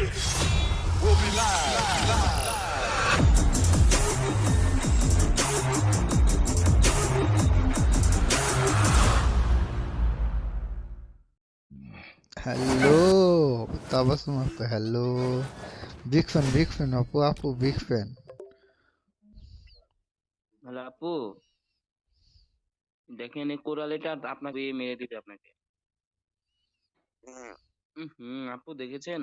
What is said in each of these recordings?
We'll be live. Hello Tabassum আপু hello big fan big fan আপু আপু big fan hello আপু দেখেন এই কোরালিটা আপনাকে মেরে দিবে আপনাকে। হুম আপু দেখেছেন?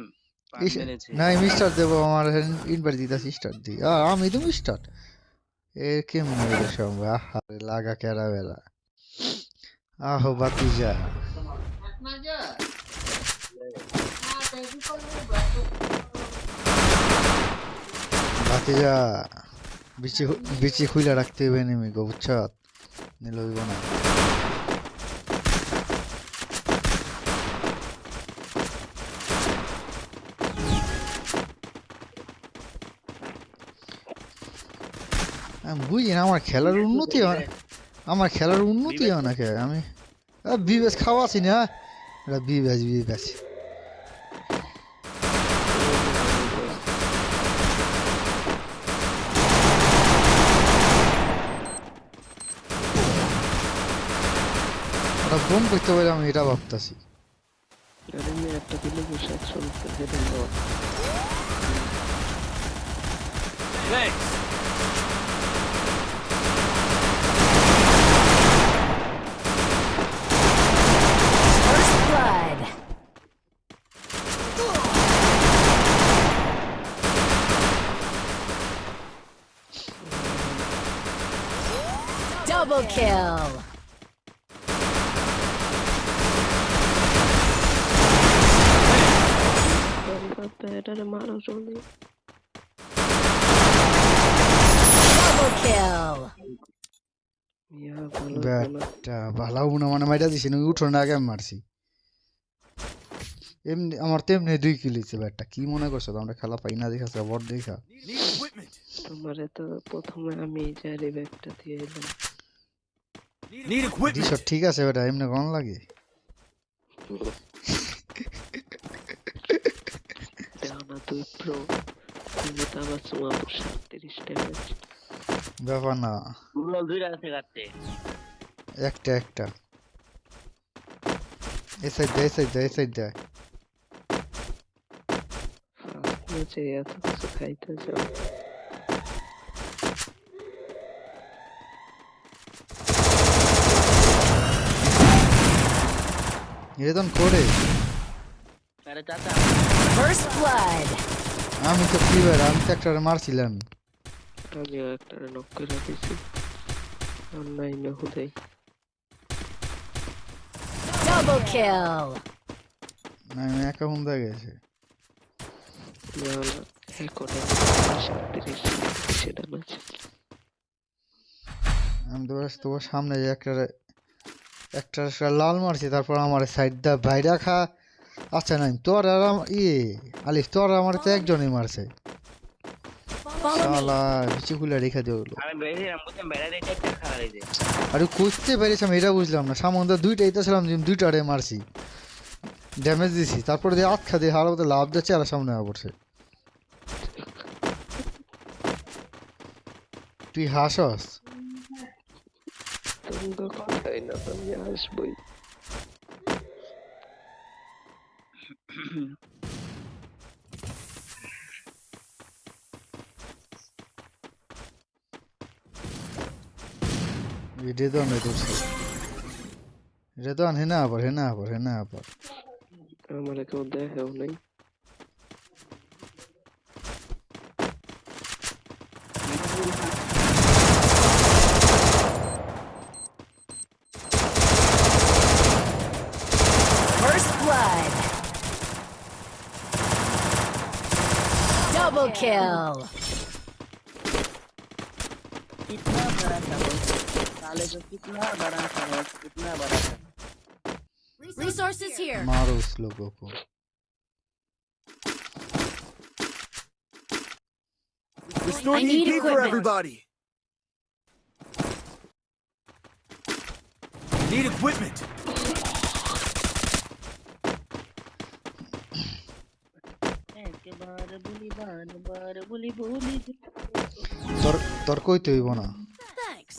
পান মেরেছে না আমি স্টার দেবো আমার ইনভাইট দিতেছি স্টার দি আ, আমি তুমি স্টার এ কেমন হইল সবাই আহা লাগা কেরা বেলা। আহো বাতিজা বাতিজা বিচি বিচি খুইলা রাখতে হবে নেমি গো বুঝছ? নিলে হইব না। আমি বুঝি না আমার খেলার উন্নতি হয় আমার খেলার উন্নতি হয় না কে? আমি বিবেশ খাওয়াছি না। এটা বিবেশ বিবেশ। ওটা বোম করতে পারে আমি এটা ভাবতেছি। একটা দিলে বসে একশো Thanks. Double kill. এটারে মারো জলদি Double kill. ইয়া ভালো হলো না ব্যাটটা ভালো না মানে মাইটা দিছি না উঠোর আগে আমি মারছি এমনি আমার তো এমনি দুই কিল ব্যাটটা কি মনে করছ তো আমরা খেলা পাই না দেখা বট দেখা. তোমারে তো প্রথমে আমি যা রিভাইভটা দিয়ে এলাম Need equipment. দিছ ঠিক আছে বেটা এমনি কোন লাগে। না তুই প্রো তুমি তো আবার চুয়াত্তর সাতত্রিশ ড্যামেজ ব্যাপার না। রুলাল দুইটা আছে কাটতে একটা একটা। এই সাইড দে এই সাইড দে এই সাইড দে। ফার্স্ট এত কিছু খাইতে যাও। এরকম করে. আমি তো কি বের আমি তো একটা মারছিলাম। আমিও একটা নক করে দিছি। আর নাই না হুদাই Double kill. আমি একা হুন্দা গেছে। না না একটা সাতত্রিশ সেটা ম্যাচ আমি তো ব্যাস তোমার সামনে যে একটা একটা লাল মারছি তারপর আমার সাইড দা বাইরা খা। আচ্ছা নাই তোর আর আম- ইয়ে আলিফ তোর আমার তো একজনই মারছে। শালা বিচি খুলে রেখে দিয়ে হলো আরে খুঁজতে পেরেছিলাম এটা বুঝলাম না। সামনে দুইটাই তো ছিলাম যে দুইটারে মারছি। ড্যামেজ দিছি তারপরে দিয়ে আট খা দিয়ে হার মতো লাভ দিচ্ছে আর সামনে পড়ছে। তুই হাসস? Yes, boy. Redon है दूसरी रेदन है ना पर है ना पर है ना पर हमारे को दे है नहीं blood. Double kill. कितना बड़ा था वो साले को कितना बड़ा था वो कितना बड़ा था Resources here. मारो उस लोगों को Restore I need EP for equipment. everybody. Need equipment. একবার বলি বারবার বলি বলি তোর তোর কইতে হইব না Thanks.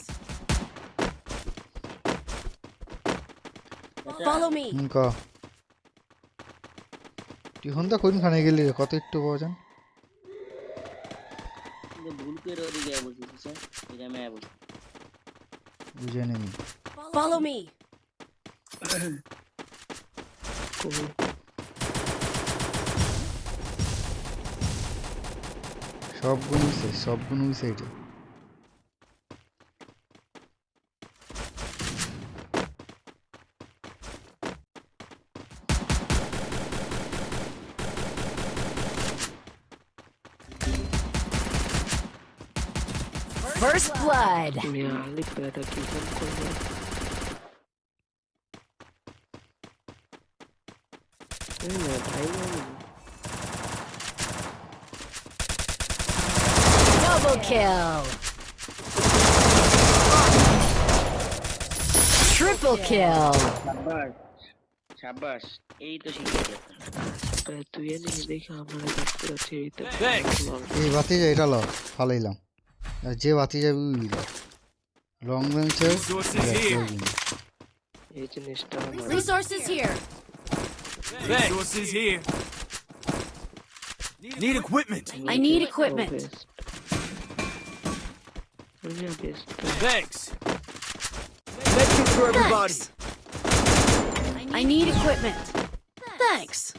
Follow me. হুম ক তুই হন্দা কোনখানে গেলি? কত একটু বাজান যে ভুল করে ওদিকে বসেছি স্যার এটা আমি বলছি বুঝে নিবি Follow me. কই সব গুণ হইছে সব গুণ হইছে এটা First blood. তুমি আলি পেটা কি ফোন করবে এই না Double kill. Triple kill. সাব্বাস সাব্বাস এই তো শিখে গেছে প্রায় তুই এনে দেখে আমার কাছে আছে এইটা Thanks. এই বাতি যা এটা ল ফালাইলাম আর যে বাতি যাবি উই ল লং বেঞ্চে Resources here. এই জিনিসটা আমার Resources here. Resources here. Need equipment. I need equipment. Thanks. Thank you for everybody. Thanks. I need equipment. Thanks.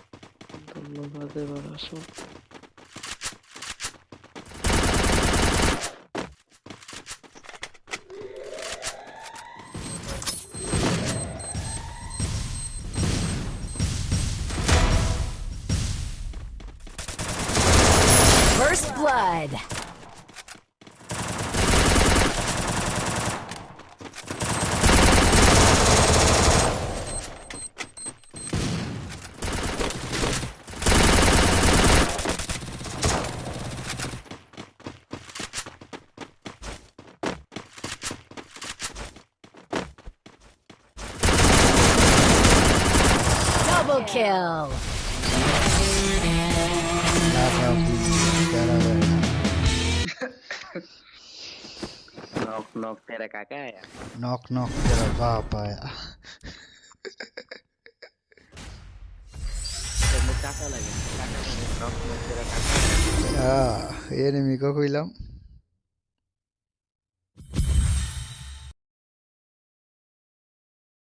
First blood. আসো First blood. Double kill. Knock knock তেরা কাকা আয়া knock knock তেরা বাপ আয়া তোর মুখ কাকা লাগে কাকা নক নক তেরা কাকা এনিমি কো কইলাম